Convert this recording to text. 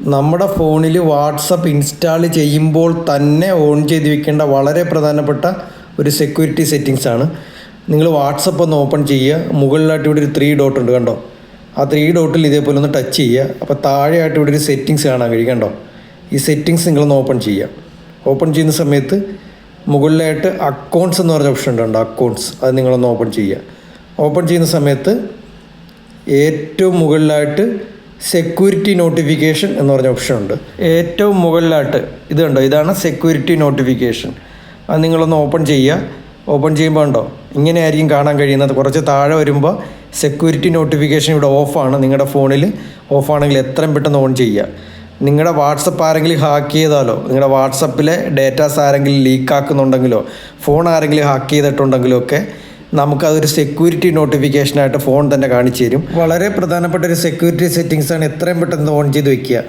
നമ്മുടെ ഫോണിൽ WhatsApp install ചെയ്യുമ്പോൾ തന്നെ ഓൺ ചെയ്ത് വെക്കേണ്ട വളരെ പ്രധാനപ്പെട്ട ഒരു സെക്യൂരിറ്റി സെറ്റിങ്സ് ആണ്. നിങ്ങൾ വാട്സപ്പ് ഒന്ന് ഓപ്പൺ ചെയ്യുക. മുകളിലായിട്ട് ഇവിടെ ഒരു ത്രീ ഡോട്ട് ഉണ്ട് കണ്ടോ? ആ ത്രീ ഡോട്ടിൽ ഇതേപോലെ ഒന്ന് ടച്ച് ചെയ്യുക. അപ്പോൾ താഴെയായിട്ട് ഇവിടെ ഒരു സെറ്റിങ്സ് കാണാൻ കഴിയും കണ്ടോ? ഈ സെറ്റിങ്സ് നിങ്ങളൊന്ന് ഓപ്പൺ ചെയ്യുക. ഓപ്പൺ ചെയ്യുന്ന സമയത്ത് മുകളിലായിട്ട് അക്കൗണ്ട്സ് എന്ന് പറഞ്ഞ ഓപ്ഷൻ ഉണ്ട്? അക്കൗണ്ട്സ് അത് നിങ്ങളൊന്ന് ഓപ്പൺ ചെയ്യുക. ഓപ്പൺ ചെയ്യുന്ന സമയത്ത് ഏറ്റവും മുകളിലായിട്ട് സെക്യൂരിറ്റി നോട്ടിഫിക്കേഷൻ എന്ന് പറഞ്ഞ ഓപ്ഷൻ ഉണ്ട്. ഏറ്റവും മുകളിലായിട്ട് ഇത് കണ്ടോ? ഇതാണ് സെക്യൂരിറ്റി നോട്ടിഫിക്കേഷൻ അത് നിങ്ങളൊന്ന് ഓപ്പൺ ചെയ്യുക. ഓപ്പൺ ചെയ്യുമ്പോൾ ഉണ്ടോ ഇങ്ങനെ ആയിരിക്കും കാണാൻ കഴിയുന്നത്. കുറച്ച് താഴെ വരുമ്പോൾ സെക്യൂരിറ്റി നോട്ടിഫിക്കേഷൻ ഇവിടെ ഓഫാണ് നിങ്ങളുടെ ഫോണിൽ ഓഫാണെങ്കിൽ എത്രയും പെട്ടെന്ന് ഓൺ ചെയ്യുക. നിങ്ങളുടെ വാട്സപ്പ് ആരെങ്കിലും ഹാക്ക് ചെയ്താലോ നിങ്ങളുടെ വാട്സപ്പിലെ ഡേറ്റാസ് ആരെങ്കിലും ലീക്ക് ആക്കുന്നുണ്ടെങ്കിലോ ഫോൺ ആരെങ്കിലും ഹാക്ക് ചെയ്തിട്ടുണ്ടെങ്കിലോ ഒക്കെ നമുക്കതൊരു സെക്യൂരിറ്റി നോട്ടിഫിക്കേഷനായിട്ട് ഫോൺ തന്നെ കാണിച്ചു തരും. വളരെ പ്രധാനപ്പെട്ട ഒരു സെക്യൂരിറ്റി സെറ്റിങ്സ് ആണ് എത്രയും പെട്ടെന്ന് ഓൺ ചെയ്ത് വെക്കുക.